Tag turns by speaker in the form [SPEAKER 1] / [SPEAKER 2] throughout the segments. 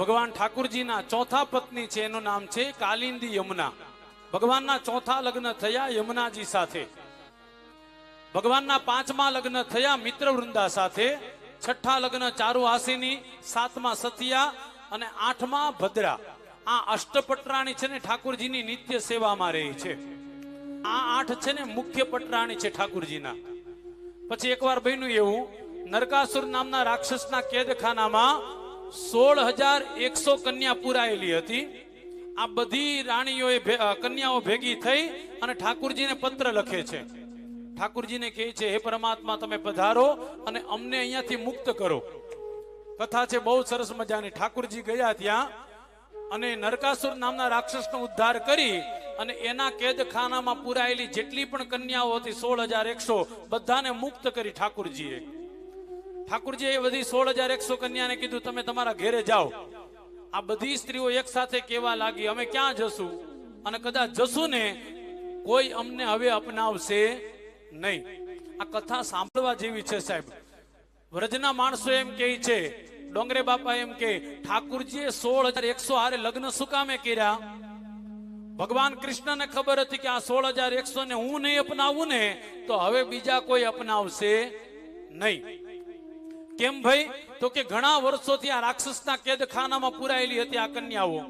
[SPEAKER 1] ભગવાન ઠાકુરજીના ચોથા પત્ની છે, એનું નામ છે કાલિંદી યમુના. ભગવાનના ચોથા લગ્ન થયા યમુનાજી સાથે. ભગવાનના પાંચમા લગ્ન થયા મિત્ર વૃંદા સાથે. છઠ્ઠા લગ્ન ચારુ આસીની, સાતમા સતિયા અને આઠમા ભદ્રા. આ અષ્ટપટરાણી છે ને ઠાકુરજીની નિત્ય સેવામાં રહી છે. આ આઠ છે ને મુખ્ય પટરાણી છે ઠાકુરજીના. પછી એકવાર બન્યું એવું, નરકાસુર નામના રાક્ષસના કેદખાનામાં સોળ હજાર એકસો કન્યા પુરાયેલી હતી. આ બધી રાણીઓએ કન્યાઓ ભેગી થઈ અને ઠાકુરજીને પત્ર લખે છે. ઠાકુરજીને કહે છે, હે પરમાત્મા, તમે પધારો અને અમને અહીંયાથી મુક્ત કરો. કથા છે, બહુ સરસ મજાની. ઠાકુરજી ગયા ત્યાં અને નરકાસુર નામના રાક્ષસનો ઉદ્ધાર કરી અને એના કેદખાનામાં પુરાયેલી જેટલી પણ કન્યાઓ હતી સોળ હજાર એકસો, બધાને મુક્ત કરી ઠાકુરજીએ. ઠાકુરજીએ બધી સોળ હજાર એકસો કન્યાને કીધું, તમે તમારા ઘેરે જાઓ. આ બધી સ્ત્રીઓ એક સાથે કહેવા લાગી, અમે ક્યાં જશું? અને કદાચ જશું ને કોઈ અમને હવે અપનાવશે નહીં. આ કથા સાંભળવા જેવી છે સાહેબ. વ્રજના માણસો એમ કહે છે, ડોંગરે બાપા એમ કે ઠાકુરજીએ સોળ હજાર એકસો હારે લગ્ન શું કામે કર્યા? ભગવાન કૃષ્ણને ખબર હતી કે આ સોળ હજાર એકસો ને હું નહીં અપનાવું ને, તો હવે બીજા કોઈ અપનાવશે નહીં. કેમ ભાઈ? તો કે ઘણા વર્ષોથી આ રાક્ષસના કેદખાનામાં પુરાયેલી હતી આ કન્યાઓ.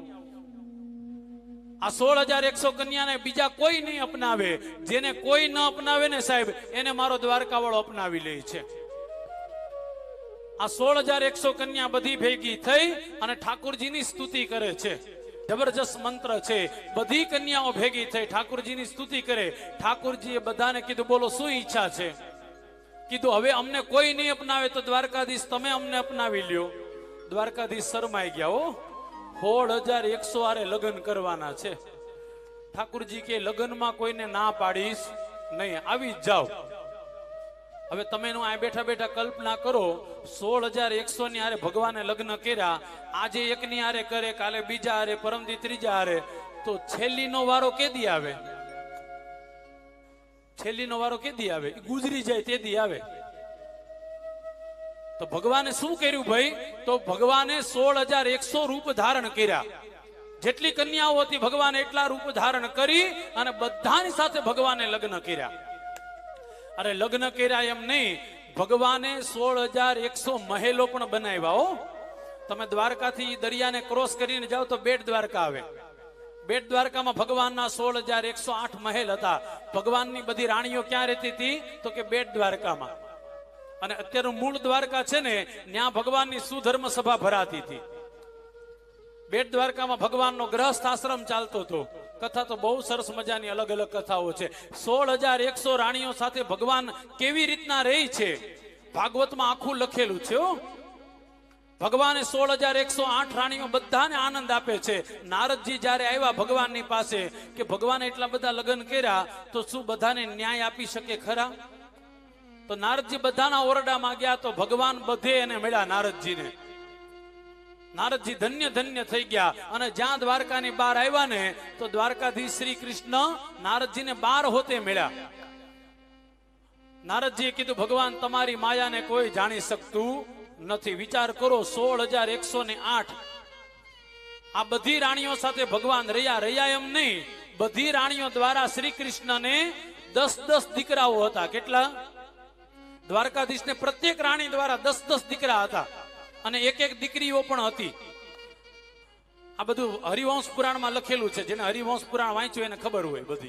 [SPEAKER 1] આ સોળ હજાર એકસો કન્યાને બીજા કોઈ નહીં અપનાવે. જેને કોઈ ન અપનાવે ને સાહેબ, એને મારો દ્વારકાવાળો અપનાવી લે છે. આ સોળ હજાર એકસો કન્યા બધી ભેગી થઈ અને ઠાકોરજીની સ્તુતિ કરે છે. જબરજસ્ત મંત્ર છે. બધી કન્યાઓ ભેગી થઈ ઠાકુરજીની સ્તુતિ કરે. ઠાકોરજીએ બધાને કીધું, બોલો, શું ઈચ્છા છે? કીધું, હવે અમને કોઈ નહીં અપનાવે તો દ્વારકાધીશ, તમે અમને અપનાવી લ્યો. દ્વારકાધીશ શરમાઈ ગયા, હો સોળ હજાર એકસો આરે લગ્ન કરવાના છે. ઠાકુરજી કે, લગ્નમાં કોઈને ના પાડીશ, નહીં, આવી જ જાઓ. હવે તમે એનું આ બેઠા બેઠા કલ્પના કરો, સોળ હજાર એકસો ની હારે ભગવાને લગ્ન કર્યા, આજે એકની હારે કરે, કાલે બીજા હારે પરમદી ત્રીજા હારે તો છેલ્લીનો વારો કેદી આવે? છેલ્લીનો વારો કેદી આવે? ગુજરી જાય, તેદી આવે. તો ભગવાને શું કર્યું ભાઈ? તો ભગવાને સોળ હજાર એકસો રૂપ ધારણ કર્યા. જેટલી કન્યાઓ હતી, ભગવાને એટલા રૂપ ધારણ કરી અને બધાની સાથે ભગવાને લગ્ન કર્યા. અરે લગ્ન કર્યા એમ નહીં, ભગવાને સોળ હજાર એકસો મહેલો પણ બનાવ્યા હો. તમે દ્વારકાથી દરિયાને ક્રોસ કરીને જાઓ તો બેટ દ્વારકા આવે. બેટ દ્વારકામાં ભગવાનના સોળ હજાર એકસો આઠ મહેલ હતા. ભગવાનની બધી રાણીઓ ક્યાં રહેતી હતી? તો કે બેટ દ્વારકામાં અને અત્યારનું મૂળ દ્વારકા છે ને, ત્યાં ભગવાનની સુધર્મ સભા ભરાતી હતી. બેટ દ્વારકામાં ભગવાનનો ગ્રહસ્થ આશ્રમ ચાલતો હતો. કથા તો બહુ સરસ મજાની અલગ અલગ કથાઓ છે. સોળ હજાર એકસો રાણીઓ સાથે ભગવાન કેવી રીતના રહી છે? ભાગવતમાં આખું લખેલું છે ભગવાને સોળ હજાર એકસો આઠ રાણીઓ બધાને આનંદ આપે છે. નારદજી જ્યારે આવ્યા ભગવાનની પાસે કે ભગવાને એટલા બધા લગ્ન કર્યા, તો શું બધાને ન્યાય આપી શકે ખરા? તો નારદજી બધાના ઓરડામાં ગયા તો ભગવાન બધે એને મળ્યા નારદજીને. નારદજી ધન્ય ધન્ય થઈ ગયા અને જ્યાં દ્વારકાની બહાર આવ્યા ને, તો દ્વારકાધીશ શ્રી કૃષ્ણ નારદજીને બાર હોતે મળ્યા. નારદજીએ કીધું, ભગવાન, તમારી માયાને કોઈ જાણી શકતું નથી. વિચાર કરો સોળ હજાર એકસો ને આઠ. આ બધી રાણીઓ સાથે ભગવાન રહ્યા રહ્યા એમ નહીં. બધી રાણીઓ દ્વારા શ્રી કૃષ્ણને દસ દસ દીકરાઓ હતા. કેટલા? દ્વારકાધીશને પ્રત્યેક રાણી દ્વારા દસ દસ દીકરા હતા અને એક એક દીકરીઓ પણ હતી. આ બધું હરિવંશ પુરાણમાં લખેલું છે. જેને હરિવંશ પુરાણ વાંચ્યું એને ખબર હોય બધી.